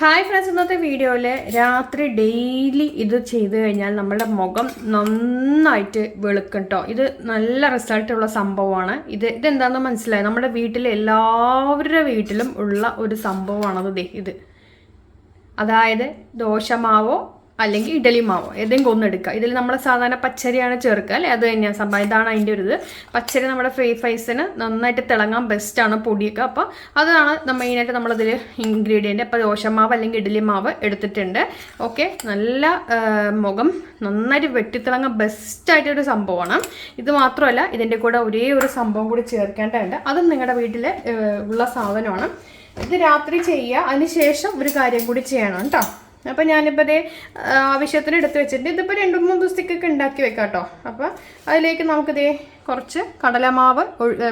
Hi friends ഇന്നത്തെ വീഡിയോയിൽ രാത്രി ഡെയിലി ഇത് ചെയ്ത് കഴിഞ്ഞാൽ നമ്മുടെ മുഖം നന്നായിട്ട് വെളുക്കും കേട്ടോ ഇത് നല്ല റിസൾട്ടുള്ള സംഭവമാണ്. ഇത് ഇതെന്താണെന്ന് മനസ്സിലായി? നമ്മുടെ വീട്ടിലെ എല്ലാവരുടെ വീട്ടിലും ഉള്ള ഒരു സംഭവമാണത് ഇത്. അതായത് ദോശമാവോ അല്ലെങ്കിൽ ഇഡലി മാവോ ഏതെങ്കിലും ഒന്നെടുക്കുക ഇതിൽ നമ്മൾ സാധാരണ പച്ചരിയാണ് ചേർക്കുക അല്ലേ? അത് തന്നെയാണ് സംഭവം. ഇതാണ് അതിന്റെ ഒരു ഇത്. പച്ചരി നമ്മുടെ ഫ്രൈ ഫൈസിന് നന്നായിട്ട് തിളങ്ങാൻ ബെസ്റ്റാണ് പൊടിയൊക്കെ. അപ്പോൾ അതാണ് നമ്മൾ മെയിനായിട്ട് നമ്മളതിൽ ഇൻഗ്രീഡിയന്റ് അപ്പോൾ ദോശമാവ് അല്ലെങ്കിൽ ഇഡലി മാവ് എടുത്തിട്ടുണ്ട്. ഓക്കെ നല്ല മുഖം നന്നായിട്ട് വെട്ടിത്തിളങ്ങാൻ ബെസ്റ്റായിട്ടൊരു സംഭവമാണ്. ഇത് മാത്രമല്ല ഇതിന്റെ കൂടെ ഒരേ ഒരു സംഭവം കൂടി ചേർക്കേണ്ടതുണ്ട്. അതും നിങ്ങളുടെ വീട്ടിൽ ഉള്ള സാധനമാണ്. ഇത് രാത്രി ചെയ്യുക. അതിന് ശേഷം ഒരു കാര്യം കൂടി ചെയ്യണം കേട്ടോ. അപ്പോൾ ഞാനിപ്പോൾ അതേ ആവശ്യത്തിന് എടുത്ത് വെച്ചിട്ടുണ്ട്. ഇതിപ്പോൾ രണ്ട് മൂന്ന് ദിവസത്തേക്കൊക്കെ ഉണ്ടാക്കി വെക്കാം കേട്ടോ അപ്പോൾ അതിലേക്ക് നമുക്കിതേ കുറച്ച് കടലമാവ്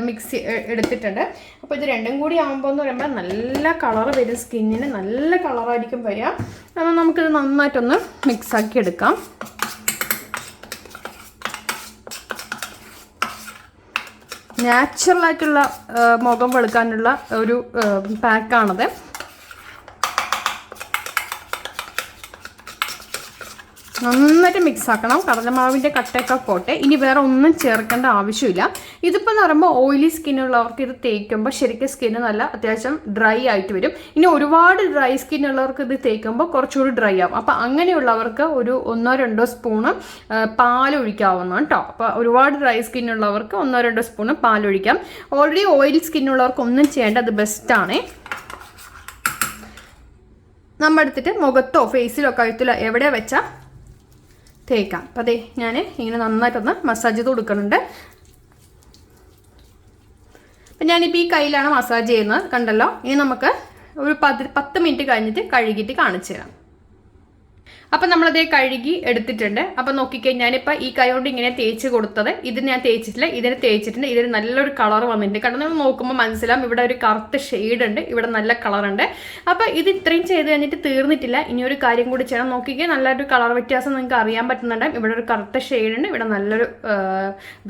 മിക്സ് എടുത്തിട്ടുണ്ട്. അപ്പോൾ ഇത് രണ്ടും കൂടി ആകുമ്പോൾ എന്ന് പറയുമ്പോൾ നല്ല കളർ വരും സ്കിന്നിന് നല്ല കളറായിരിക്കും വരിക. അപ്പോൾ നമുക്കിത് നന്നായിട്ടൊന്ന് മിക്സാക്കി എടുക്കാം. നാച്ചുറലായിട്ടുള്ള മുഖം വെളുക്കാനുള്ള ഒരു പാക്കാണത് നന്നായിട്ട് മിക്സ് ആക്കണം. കടലമാവിന്റെ കട്ടയൊക്കെ പോട്ടെ. ഇനി വേറെ ഒന്നും ചേർക്കേണ്ട ആവശ്യമില്ല. ഇതിപ്പോൾ എന്ന് പറയുമ്പോൾ ഓയിലി സ്കിന്നുള്ളവർക്ക് ഇത് തേക്കുമ്പോൾ ശരിക്കും സ്കിന്ന് നല്ല അത്യാവശ്യം ഡ്രൈ ആയിട്ട് വരും. ഇനി ഒരുപാട് ഡ്രൈ സ്കിന്നുള്ളവർക്ക് ഇത് തേക്കുമ്പോൾ കുറച്ചുകൂടി ഡ്രൈ ആവും. അപ്പോൾ അങ്ങനെയുള്ളവർക്ക് ഒരു ഒന്നോ രണ്ടോ സ്പൂണ് പാൽ കേട്ടോ അപ്പോൾ ഒരുപാട് ഡ്രൈ സ്കിന്നുള്ളവർക്ക് ഒന്നോ രണ്ടോ സ്പൂണ് പാൽ ഒഴിക്കാം ഓൾറെഡി ഓയിൽ സ്കിന്നുള്ളവർക്ക് ഒന്നും ചെയ്യേണ്ട അത് ബെസ്റ്റാണേ നമ്മൾ എടുത്തിട്ട് മുഖത്തോ ഫേസിലോ കഴുത്തിലോ എവിടെ വെച്ചാൽ തേക്കാം. അപ്പം അതെ ഞാൻ ഇങ്ങനെ നന്നായിട്ടൊന്ന് മസാജ് ചെയ്ത് കൊടുക്കുന്നുണ്ട്. അപ്പം ഞാനിപ്പോൾ ഈ കയ്യിലാണ് മസാജ് ചെയ്യുന്നത്. കണ്ടല്ലോ? ഇനി നമുക്ക് ഒരു പത്ത് പത്ത് മിനിറ്റ് കഴിഞ്ഞിട്ട് കഴുകിയിട്ട് കാണിച്ചു തരാം. അപ്പം നമ്മളത് കഴുകി എടുത്തിട്ടുണ്ട്. അപ്പം നോക്കിക്കേ ഞാനിപ്പോൾ ഈ കൈ കൊണ്ട് ഇങ്ങനെ തേച്ച് കൊടുത്തത്. ഇത് ഞാൻ തേച്ചിട്ടില്ല ഇതിന് തേച്ചിട്ടുണ്ട്. ഇതിന് നല്ലൊരു കളർ വന്നിട്ടുണ്ട്. കാരണം നമ്മൾ നോക്കുമ്പോൾ മനസ്സിലാവും ഇവിടെ ഒരു കറുത്ത ഷെയ്ഡ് ഉണ്ട് ഇവിടെ നല്ല കളറുണ്ട് അപ്പോൾ ഇത് ഇത്രയും ചെയ്ത് കഴിഞ്ഞിട്ട് തീർന്നിട്ടില്ല. ഇനി ഒരു കാര്യം കൂടി ചെയ്യണം. നോക്കിക്കേ നല്ലൊരു കളർ വ്യത്യാസം നിങ്ങൾക്ക് അറിയാൻ പറ്റുന്നുണ്ട് ഇവിടെ ഒരു കറുത്ത ഷെയ്ഡ് ഉണ്ട് ഇവിടെ നല്ലൊരു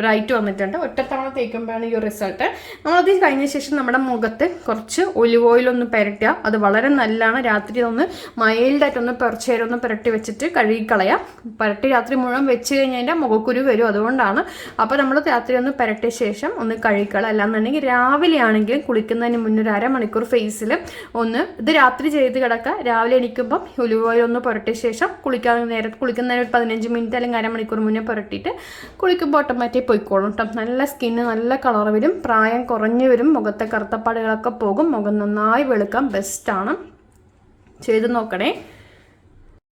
ബ്രൈറ്റ് വന്നിട്ടുണ്ട്. ഒറ്റത്തവണ തേക്കുമ്പോഴാണ് ഈ ഒരു റിസൾട്ട് നമ്മളത് കഴിഞ്ഞ ശേഷം നമ്മുടെ മുഖത്ത് കുറച്ച് ഒലിവ് ഓയിൽ ഒന്ന് പുരട്ടുക. അത് വളരെ നല്ലതാണ്. രാത്രി ഒന്ന് മൈൽഡായിട്ടൊന്ന് പെറച്ചേരൊന്ന് പുരട്ടി വെച്ചിട്ട് കഴുകിക്കളയാം. പുരട്ടി രാത്രി മുഴുവൻ വെച്ച് കഴിഞ്ഞാൽ മുഖക്കുരു വരും അതുകൊണ്ടാണ്. അപ്പോൾ നമ്മൾ രാത്രി ഒന്ന് പുരട്ടിയ ശേഷം ഒന്ന് കഴുകിക്കളയാം. അല്ലാന്നുണ്ടെങ്കിൽ രാവിലെ ആണെങ്കിൽ കുളിക്കുന്നതിന് മുന്നേ ഒരു അരമണിക്കൂർ ഫേസിൽ ഒന്ന് ഇത് രാത്രി ചെയ്ത് കിടക്കുക. രാവിലെ എണീക്കുമ്പം ഒലിവ് ഓയിൽ ഒന്ന് പുരട്ടിയ ശേഷം കുളിക്കാൻ നേരം കുളിക്കുന്നതിന് ഒരു പതിനഞ്ച് മിനിറ്റ് അല്ലെങ്കിൽ അരമണിക്കൂർ മുന്നേ പുരട്ടിയിട്ട് കുളിക്കുമ്പോൾ ഓട്ടോമാറ്റിക് പോയിക്കോളും കേട്ടോ നല്ല സ്കിന്ന് നല്ല കളർ വരും. പ്രായം കുറഞ്ഞു വരും. മുഖത്തെ കറുത്തപ്പാടുകളൊക്കെ പോകും. മുഖം നന്നായി വെളുക്കാൻ ബെസ്റ്റാണ് ചെയ്ത് നോക്കണേ.